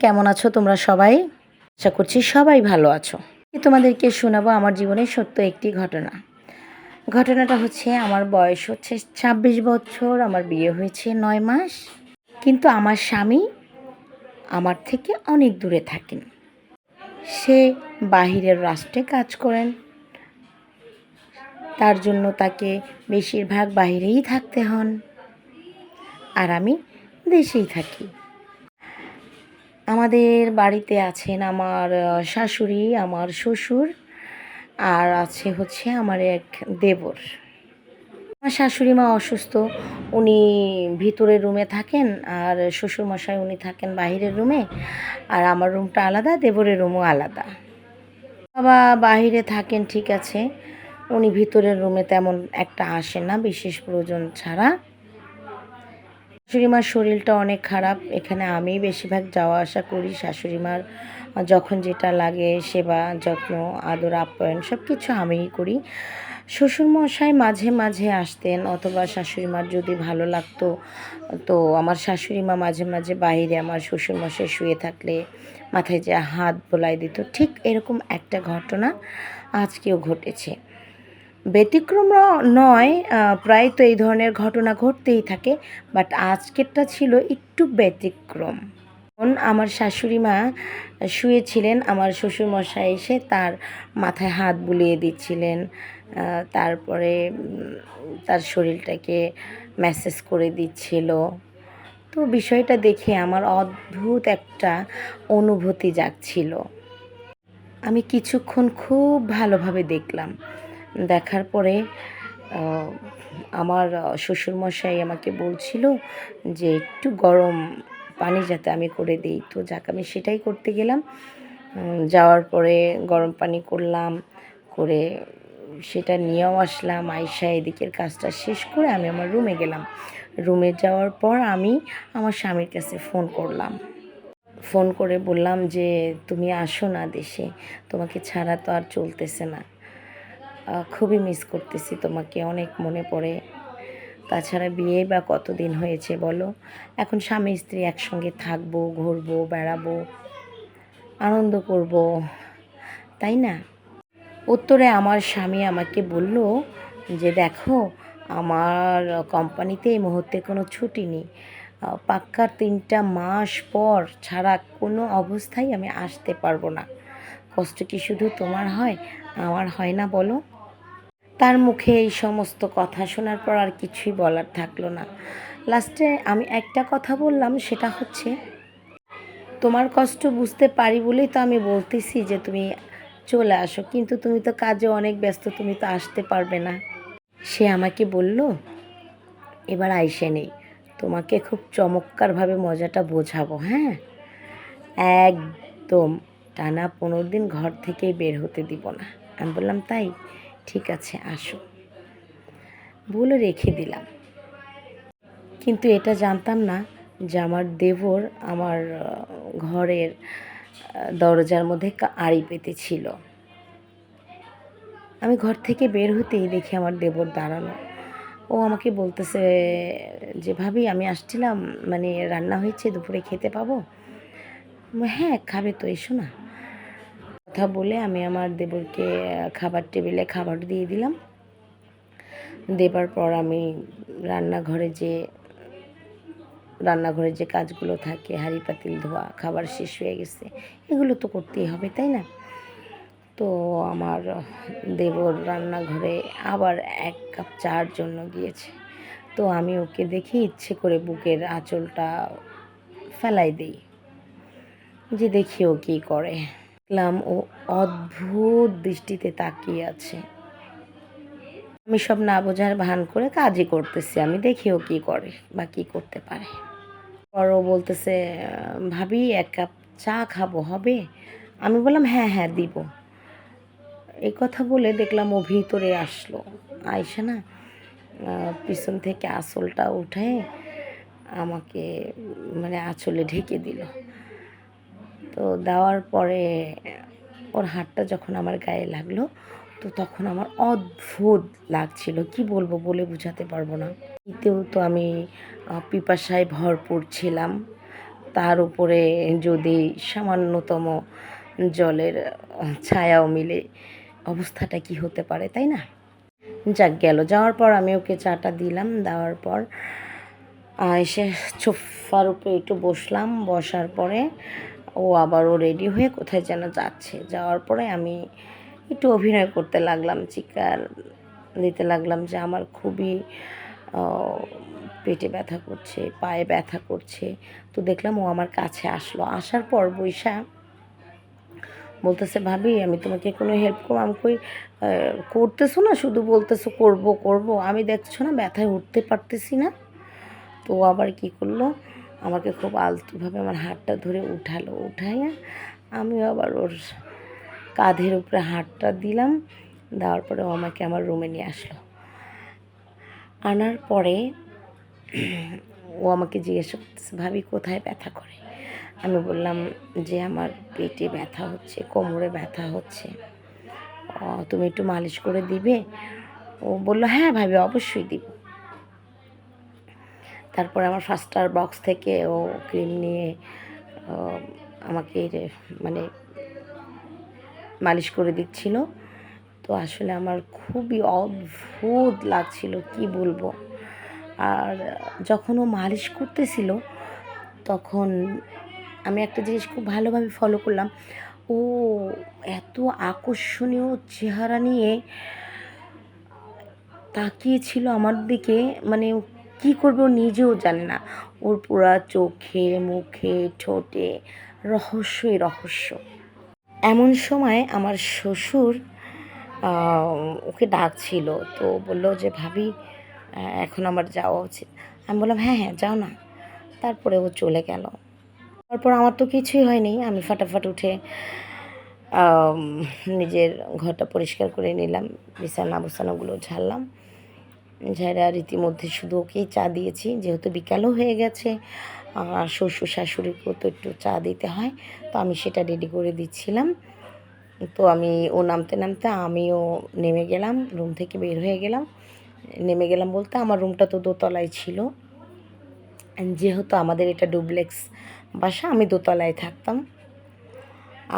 কেমন আছো তোমরা সবাই? আশা করছি সবাই ভালো আছো। তোমাদেরকে শোনাবো আমার জীবনে সত্য একটি ঘটনা। ঘটনাটা হচ্ছে আমার বয়স হচ্ছে ছাব্বিশ বছর, আমার বিয়ে হয়েছে নয় মাস। কিন্তু আমার স্বামী আমার থেকে অনেক দূরে থাকেন। সে বাহিরের রাষ্ট্রে কাজ করেন। তার জন্য তাকে বেশিরভাগ বাইরেই থাকতে হন। আর আমি দেশেই থাকি। আমাদের বাড়িতে আছেন আমার শাশুড়ি, আমার শ্বশুর আর আছে হচ্ছে আমার এক দেবর। আমার শাশুড়ি মা অসুস্থ, উনি ভিতরের রুমে থাকেন আর শ্বশুর মশাই উনি থাকেন বাইরের রুমে আর আমার রুমটা আলাদা, দেবরের রুমও আলাদা। বাবা বাইরে থাকেন, ঠিক আছে, উনি ভিতরের রুমে তেমন একটা আসেন না, বিশেষ প্রয়োজন ছাড়া। শাশুড়িমার শরীরটা অনেক খারাপ। এখানে আমি বেশিরভাগ যাওয়া আসা করি শাশুড়িমার। যখন যেটা লাগে সেবা, যত্ন, আদর, আপ্যায়ন সব কিছু আমিই করি। শ্বশুরমশাই মাঝে মাঝে আসতেন অথবা শাশুড়িমার যদি ভালো লাগতো, তো আমার শাশুড়িমা মাঝে মাঝে বাইরে আমার শ্বশুরমশাই শুয়ে থাকলে মাথায় যে হাত বোলাই দিত। ঠিক এরকম একটা ঘটনা আজকেও ঘটেছে। ব্যতিক্রম নয় প্রায় তো এই ধরনের ঘটনা ঘটতেই থাকে বাট আজকেরটা ছিল একটু ব্যতিক্রম। আমার শাশুড়ি মা শুয়েছিলেন, আমার শ্বশুরমশাই এসে তার মাথায় হাত বুলিয়ে দিচ্ছিলেন তারপরে তার শরীরটাকে ম্যাসেজ করে দিচ্ছিল। তো বিষয়টা দেখে আমার অদ্ভুত একটা অনুভূতি জাগছিল। আমি কিছুক্ষণ খুব ভালোভাবে দেখলাম। দেখার পরে আমার শ্বশুরমশাই আমাকে বলছিল যে একটু গরম পানি যাতে আমি করে দিই। তো যাক, আমি সেটাই করতে গেলাম। যাওয়ার পরে গরম পানি করলাম, করে সেটা নিয়েও আসলাম। আয়সা এদিকের কাজটা শেষ করে আমি আমার রুমে গেলাম। রুমে যাওয়ার পর আমি আমার স্বামীর কাছে ফোন করলাম। ফোন করে বললাম যে, তুমি আসো না দেশে। তোমাকে ছাড়া তো আর চলতেছে না। খুবই মিস করতেছি তোমাকে, অনেক মনে পড়ে। তাছাড়া বিয়ে বা কতদিন হয়েছে বলো? এখন স্বামী স্ত্রী একসঙ্গে থাকব, ঘুরবো, বেড়াবো, আনন্দ করব, তাই না? উত্তরে আমার স্বামী আমাকে বলল যে, দেখো, আমার কোম্পানিতে এই মুহূর্তে কোনো ছুটি নেই। পাক্কা তিনটা মাস পর ছাড়া কোনো অবস্থায় আমি আসতে পারব না। কষ্ট কি শুধু তোমার হয়? আমার হয় না বলো? তার মুখে এই সমস্ত কথা শোনার পর আর কিছুই বলার থাকল না। লাস্টে আমি একটা কথা বললাম, সেটা হচ্ছে, তোমার কষ্ট বুঝতে পারি বলেই তো আমি বলতেছি যে তুমি চলে আসো, কিন্তু তুমি তো কাজে অনেক ব্যস্ত, তুমি তো আসতে পারবে না। সে আমাকে বলল, এবার আইসে নেই, তোমাকে খুব চমৎকারভাবে মজাটা বোঝাবো হ্যাঁ? একদম, টানা পনেরো দিন ঘর থেকেই বের হতে দিব না। আমি বললাম, তাই? ঠিক আছে, আসো। বলে রেখে দিলাম। কিন্তু এটা জানতাম না যে আমার দেবর আমার ঘরের দরজার মধ্যে আড়ি পেতে ছিল আমি ঘর থেকে বের হতেই দেখি আমার দেবর দাঁড়ানো। ও আমাকে বলতেছে যে, ভাবি, আমি আসছিলাম মানে রান্না হয়েছে, দুপুরে খেতে পাবো? হ্যাঁ খাবে তো, এসো না। কথা বলে আমি আমার দেবরকে খাবার টেবিলে খাবার দিয়ে দিলাম। দেবার পর আমি রান্নাঘরে যে রান্নাঘরে যে কাজগুলো থাকে, হাঁড়ি, পাতিল, ধোয়া, খাবার শেষ হয়ে গেছে, এগুলো তো করতেই হবে, তাই না? তো আমার দেবর রান্নাঘরে আবার এক কাপ চার জন্য গিয়েছে। তো আমি ওকে দেখি ইচ্ছে করে বুকের আঁচলটা ফেলাই দিই, যে দেখি ও কী করে। দেখলাম ও অদ্ভুত দৃষ্টিতে তাকিয়ে আছে। আমি সব না বোঝার ভান করে কাজই করতেছি, আমি দেখি ও কী করে বা কী করতে পারে। পর ও বলতেছে, ভাবি, এক কাপ চা খাব, হবে? আমি বললাম হ্যাঁ হ্যাঁ দিব। এই কথা বলে দেখলাম ও ভিতরে আসলো। আইসা না পিছন থেকে আঁচলটা উঠে আমাকে মানে আঁচলে ঢেকে দিল। তো দেওয়ার পরে ওর হাতটা যখন আমার গায়ে লাগল, তো তখন আমার অদ্ভুত লাগছিল। কি বলব বলে বোঝাতে পারব না। এতেও তো আমি পিপাসায় ভরপুর ছিলাম। তার উপরে যদি সামান্যতম জলের ছায়াও মিলে, অবস্থাটা কি হতে পারে, তাই না? যাক, গেল। যাওয়ার পর আমি ওকে চাটা দিলাম। দেওয়ার পর এসে সোফার উপরে একটু বসলাম। বসার পরে ও আবারও রেডি হয়ে কোথায় যেন যাচ্ছে। যাওয়ার পরে আমি একটু অভিনয় করতে লাগলাম চিকার দিতে লাগলাম যে আমার খুবই পেটে ব্যথা করছে, পায়ে ব্যথা করছে। তো দেখলাম ও আমার কাছে আসলো। আসার পর বৈশা বলতেছে, ভাবি, আমি তোমাকে কোনো হেল্প করব? আমি কই করতেছো না? শুধু বলতেছো করব করব। আমি দেখছ না, ব্যথায় উঠতে পারতেছি না। তো আবার কি করল? আমাকে খুব আলতুভাবে আমার হাতটা ধরে উঠালো, উঠাইয়া আমিও আবার ওর কাঁধের উপরে হাতটা দিলাম, দেওয়ার পরে ও আমাকে আমার রুমে নিয়ে আসলো। আনার পরে ও আমাকে জিজ্ঞেস করতেছে, ভাবি, কোথায় ব্যথা করে? আমি বললাম যে, আমার পেটে ব্যথা হচ্ছে, কোমরে ব্যথা হচ্ছে। তুমি একটু মালিশ করে দিবে? ও বলল হ্যাঁ ভাবি, অবশ্যই দিব। তারপরে আমার ফার্স্টার বক্স থেকে ও ক্রিম নিয়ে আমাকে মানে মালিশ করে দিচ্ছিল। তো আসলে আমার খুবই অদ্ভুত লাগছিল, কি বলব? আর যখন ও মালিশ করতেছিল, তখন আমি একটা জিনিস খুব ভালোভাবে ফলো করলাম। ও এত আকর্ষণীয় চেহারা নিয়ে তাকিয়েছিল আমার দিকে মানে কী করবে ও নিজেও জানে না। ওর পুরা চোখে, মুখে, ঠোঁটে রহস্যই রহস্য। এমন সময় আমার শ্বশুর ওকে ডাকছিল। তো বলল যে, ভাবি এখন আমার যাওয়া উচিত। আমি বললাম হ্যাঁ হ্যাঁ যাও না। তারপরে ও চলে গেল। তারপর আমার তো কিছুই হয়নি। আমি ফাটাফাট উঠে নিজের ঘরটা পরিষ্কার করে নিলাম। বিছানা বিছানাগুলো ঝাড়লাম। ঝাড়া রীতিমধ্যে শুধু ওকেই চা দিয়েছি, যেহেতু বিকালও হয়ে গেছে, আর শ্বশুর শাশুড়িকেও তো একটু চা দিতে হয়, তো আমি সেটা রেডি করে দিচ্ছিলাম। তো আমি ও নামতে নামতে আমিও নেমে গেলাম, রুম থেকে বের হয়ে গেলাম। নেমে গেলাম বলতে আমার রুমটা তো দোতলায় ছিল। যেহেতু আমাদের এটা ডুপ্লেক্স বাসা, আমি দোতলায় থাকতাম।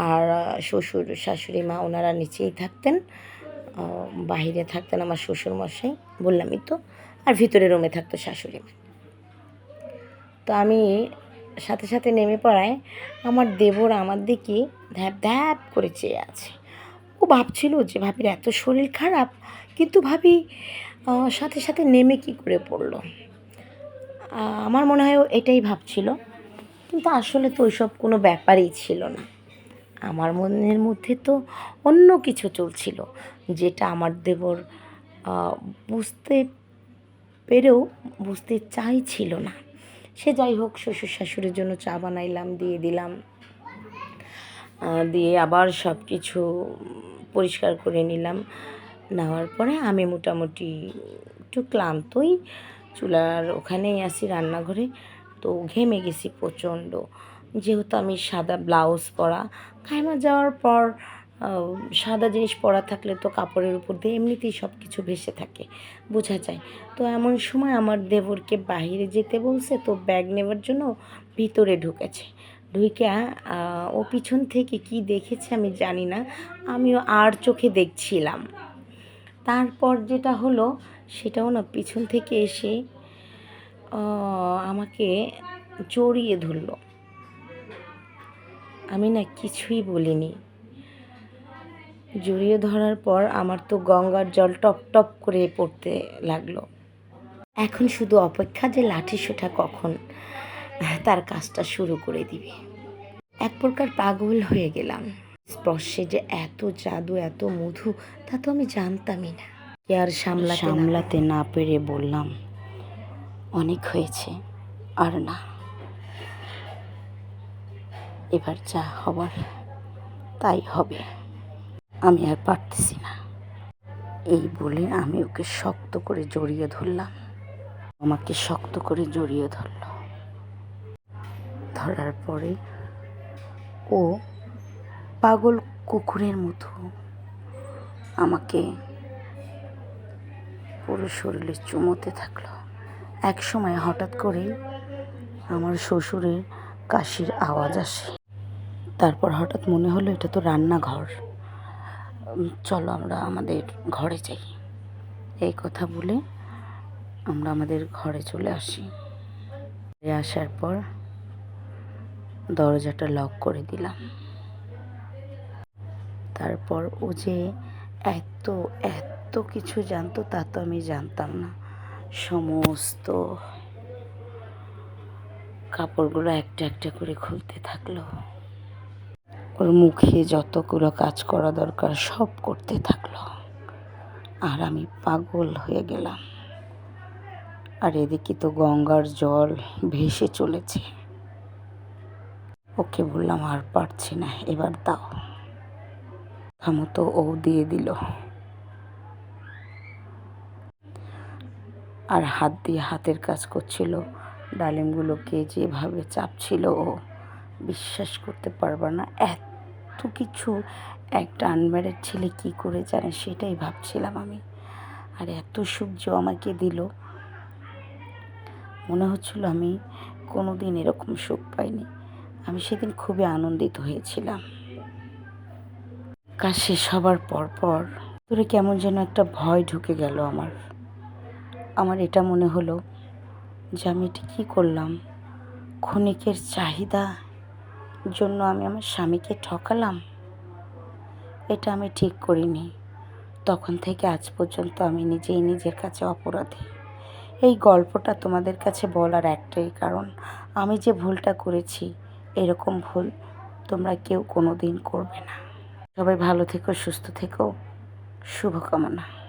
আর শ্বশুর শাশুড়ি মা ওনারা নিচেই থাকতেন। বাহিরে থাকতেন আমার শ্বশুর মশাই বললামই তো। আর ভিতরে রুমে থাকতো শাশুড়ি তো আমি সাথে সাথে নেমে পড়ায় আমার দেবর আমার দিকে ধ্যাপ ধ্যাপ করে চেয়ে আছে। ও ভাবছিল যে ভাবির এত শরীর খারাপ, কিন্তু ভাবি সাথে সাথে নেমে কি করে পড়ল। আমার মনে হয় এটাই ভাবছিল। কিন্তু আসলে তো ওইসব কোনো ব্যাপারই ছিল না। আমার মনের মধ্যে তো অন্য কিছু চলছিল, যেটা আমার দেবর বুঝতে পেরেও বুঝতে চাইছিল না। সে যাই হোক, শ্বশুর শাশুড়ির জন্য চা বানাইলাম, দিয়ে দিলাম। দিয়ে আবার সব কিছু পরিষ্কার করে নিলাম। নেওয়ার পরে আমি মোটামুটি একটু ক্লান্তই চুলার ওখানেই আসি রান্নাঘরে, তো ঘেমে গেছি প্রচণ্ড। যেহেতু আমি সাদা ব্লাউজ পরা। খাইমা যাওয়ার পর সাদা জিনিস পরা থাকলে তো কাপড়ের উপর দিয়ে এমনিতেই সব কিছু ভেসে থাকে, বোঝা যায়। তো এমন সময় আমার দেবরকে বাইরে যেতে বলছে, তো ব্যাগ নেবার জন্য ভিতরে ঢুকেছে। ঢুকে ও পিছন থেকে কি দেখেছে আমি জানি না, আমিও আর চোখে দেখছিলাম। তারপর যেটা হলো, সেটাও না পিছন থেকে এসে আমাকে জড়িয়ে ধরলো। আমি না কিছুই বলিনি। জড়িয়ে ধরার পর আমার তো গঙ্গার জল টপ টপ করে পড়তে লাগল। এখন শুধু অপেক্ষা যে লাঠি সোঠা কখন তার কাজটা শুরু করে দিবে। এক প্রকার পাগল হয়ে গেলাম। স্পর্শে যে এত জাদু, এত মধু, তা তো আমি জানতামই না। আর সামলা সামলাতে না পেরে বললাম, অনেক হয়েছে, আর না। এবার যা হবার তাই হবে। আমি আর পারতেছি না। এই বলে আমি ওকে শক্ত করে জড়িয়ে ধরলাম। আমাকে শক্ত করে জড়িয়ে ধরলো। ধরার পরে ও পাগল কুকুরের মতো আমাকে পুরো শরীরে চুমোতে থাকল। এক সময় হঠাৎ করে আমার শ্বশুরের কাশির আওয়াজ আসে। তারপর হঠাৎ মনে হলো এটা তো রান্নাঘর। চলো আমরা আমাদের ঘরে যাই। এই কথা বলে আমরা আমাদের ঘরে চলে আসি। আসার পর দরজাটা লক করে দিলাম। তারপর ও যে এত এত কিছু জানতো তা তো আমি জানতাম না। সমস্ত কাপড়গুলো একটা একটা করে খুলতে থাকল। ওর মুখে যতগুলো কাজ করা দরকার সব করতে থাকল। আর আমি পাগল হয়ে গেলাম। আর এদিকে তো গঙ্গার জল ভেসে চলেছে। ওকে বললাম, আর পারছি না, এবার দাও। তো ও দিয়ে দিল। আর হাত দিয়ে হাতের কাজ করছিল। ডালিমগুলোকে যেভাবে চাপছিল ও বিশ্বাস করতে পারবে না। এত কিছু একটা আনম্যারেড ছেলে কি করে জানে সেটাই ভাবছিলাম আমি। আর এত সুখ যে আমাকে দিল। মনে হচ্ছিল আমি কোনো দিন এরকম সুখ পাইনি। আমি সেদিন খুবই আনন্দিত হয়েছিলাম। কাজ শেষ হবার পর পর তোরে কেমন যেন একটা ভয় ঢুকে গেল আমার। আমার এটা মনে হলো যে আমি এটা কী করলাম? ক্ষণিকের চাহিদা জন্য আমি আমার স্বামীকে ঠকালাম। এটা আমি ঠিক করিনি। তখন থেকে আজ পর্যন্ত আমি নিজেই নিজের কাছে অপরাধী। এই গল্পটা তোমাদের কাছে বলার একটাই কারণ, আমি যে ভুলটা করেছি, এরকম ভুল তোমরা কেউ কোনো দিন করবে না। সবাই ভালো থেকো, সুস্থ থেকো। শুভকামনা।